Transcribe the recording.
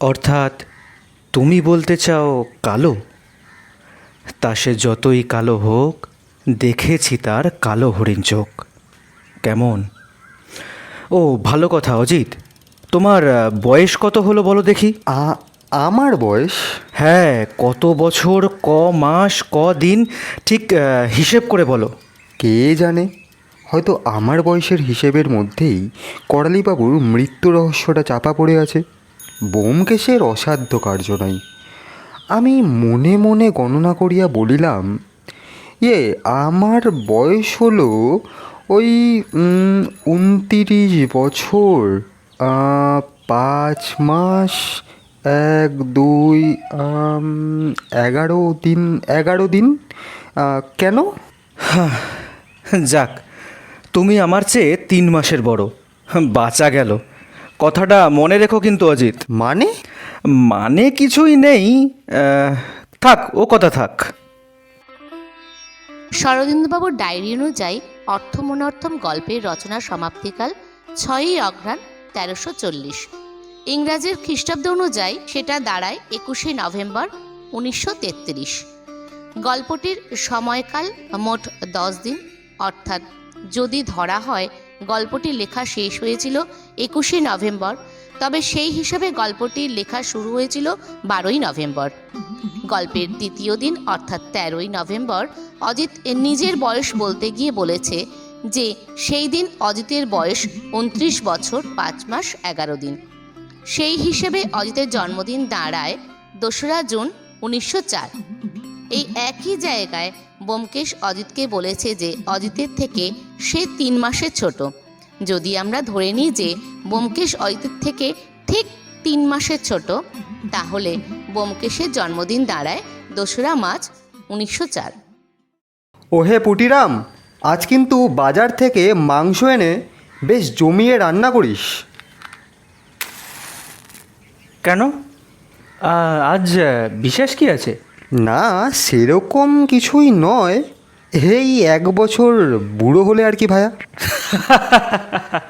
অর্থাৎ তুমি বলতে চাও কালো? তা সে যতই কালো হোক দেখেছি তার কালো হরিণ চোখ। কেমন? ও ভালো কথা অজিত। তোমার বয়স কত হলো বলো দেখি? আমার বয়স? হ্যাঁ কত বছর ক মাস ক দিন ঠিক হিসেব করে বলো। কে জানে? হয়তো আমার বয়সের হিসেবের মধ্যেই করালিবাবুর মৃত্যু রহস্যটা চাপা পড়ে আছে। বোমকেশের অসাধ্য কার্য নাই আমি মনে মনে গণনা করিয়া বলিলাম ইয়ে আমার বয়স হলো ওই উনতিরিশ বছর। পাঁচ মাস, এক, দুই এগারো দিন এগারো দিন? কেন? যাক, তুমি আমার চেয়ে তিন মাসের বড়। বাঁচা গেল। কথাটা মনে রেখো কিন্তু অজিত। মানে? মানে কিছুই নেই। আহ, থাক ও কথা থাক। শরদিন্দুবাবুর ডায়েরি অনুযায়ী অর্থমনর্থম গল্পের রচনা সমাপ্তিকাল ছয়ই অঘ্রাণ তেরোশো চল্লিশ। ইংরাজির খ্রিস্টাব্দ অনুযায়ী সেটা দাঁড়ায় একুশে নভেম্বর উনিশশো তেত্রিশ। গল্পটির সময়কাল মোট দশ দিন অর্থাৎ যদি ধরা হয় গল্পটি লেখা শেষ হয়েছিল একুশে নভেম্বর। তবে সেই হিসাবে গল্পটির লেখা শুরু হয়েছিল বারোই নভেম্বর। গল্পের দ্বিতীয় দিন, অর্থাৎ তেরোই নভেম্বর, অজিত নিজের বয়স বলতে গিয়ে বলেছে যে, সেই দিন অজিতের বয়স উনত্রিশ বছর পাঁচ মাস এগারো দিন। সেই হিসেবে অজিতের জন্মদিন দাঁড়ায় দোসরা জুন উনিশশো চার। এই একই জায়গায় বোমকেশ অজিতকে বলেছে যে অজিতের থেকে সে তিন মাসের ছোট। যদি আমরা ধরে নিই যে বোমকেশ অজিতের থেকে ঠিক তিন মাসের ছোট তাহলে বোমকেশের জন্মদিন দাঁড়ায় দোসরা মার্চ উনিশশো চার। ওহে পুটিরাম আজ কিন্তু বাজার থেকে মাংস এনে বেশ জমিয়ে রান্না করিস। কেন? আজ বিশেষ কি আছে? না সেরকম কিছুই নয়। এই এক বছর বুড়ো হলে আর কি ভায়া?